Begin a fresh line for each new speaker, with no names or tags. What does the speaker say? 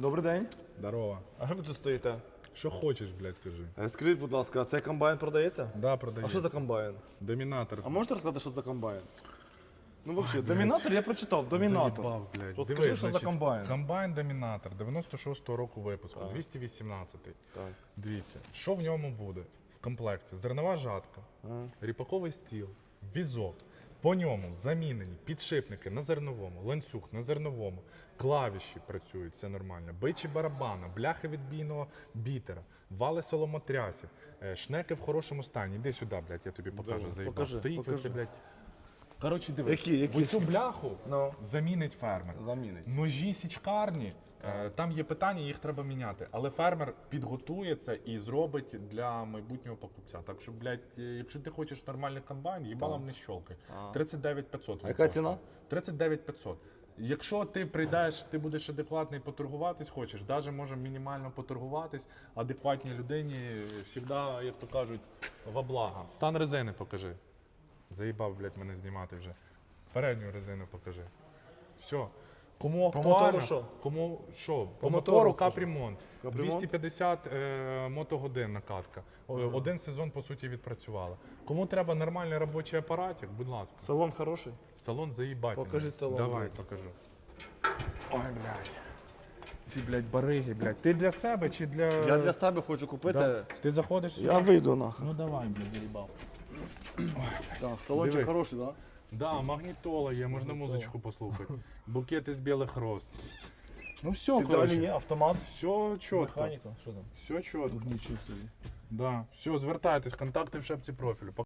Добрий день.
Здорово.
А що ви тут стоїте?
Що хочеш, блядь, кажи.
Е, Скажіть, будь ласка, а цей комбайн продається?
Да, продаю.
А що за комбайн?
Домінатор.
А можете розказати, що за комбайн? Ну, взагалі, домінатор я прочитав, домінатор.
Заїбав, блядь.
Розкажи,
Диви,
що за комбайн.
Комбайн Домінатор 96-го року випуску, 218
Так.
Дивіться, що в ньому буде в комплекті? Зернова жатка, ріпаковий стіл, візок. По ньому замінені підшипники на зерновому, ланцюг на зерновому, клавіші працюють, все нормально, бичі барабана, бляхи відбійного бітера, вали соломотрясів, е, шнеки в хорошому стані. Іди сюди, блядь, я тобі покажу. Заїбав.
покажи,
Стоїть
покажи.
оце, блядь. Коротше, диви,
Які, які?
цю бляху
Ну.
замінить фермер.
Замінить.
Ножі січкарні, там є питання, їх треба міняти. Але фермер підготується і зробить для майбутнього покупця. Так що, блядь, е, якщо ти хочеш нормальний комбайн, їбалом не щолкай. 39
А яка ціна?
39 500. Якщо ти прийдеш, ти будеш адекватний поторгуватись, хочеш, навіть можемо мінімально поторгуватись, адекватній людині завжди, як то кажуть, во благо. Стан резини покажи. Заїбав, блядь, мене знімати вже. Передню резину покажи. Все. Кому актуально,
мотору що?
Кому що? По,
мотору
мотору капремонт.
Капремонт?
250 е, мотогодин накатка. О, Один сезон, по суті, відпрацювала. Кому треба нормальний робочий апаратик, будь ласка.
Салон хороший.
Салон заїбательний.
Покажи салон,
Давай,
блядь.
покажу. Ой, блядь. Ці, блядь, бариги, блядь. Ти для себе чи для.
Я для себе хочу купити.
Да. Ти заходиш сюди?
Я вийду нахуй.
Ну давай, блядь, заїбав.
Так, салончик
Диви.
хороший, так?
Да, магнітола є, можна музичку послухати. Букет із білих роз. Ну все,
Далі є автомат.
Все чітко.
Механіка. Що там?
Все чітко.
Собі.
Да. Все, звертайтесь, контакти в шапці профілю.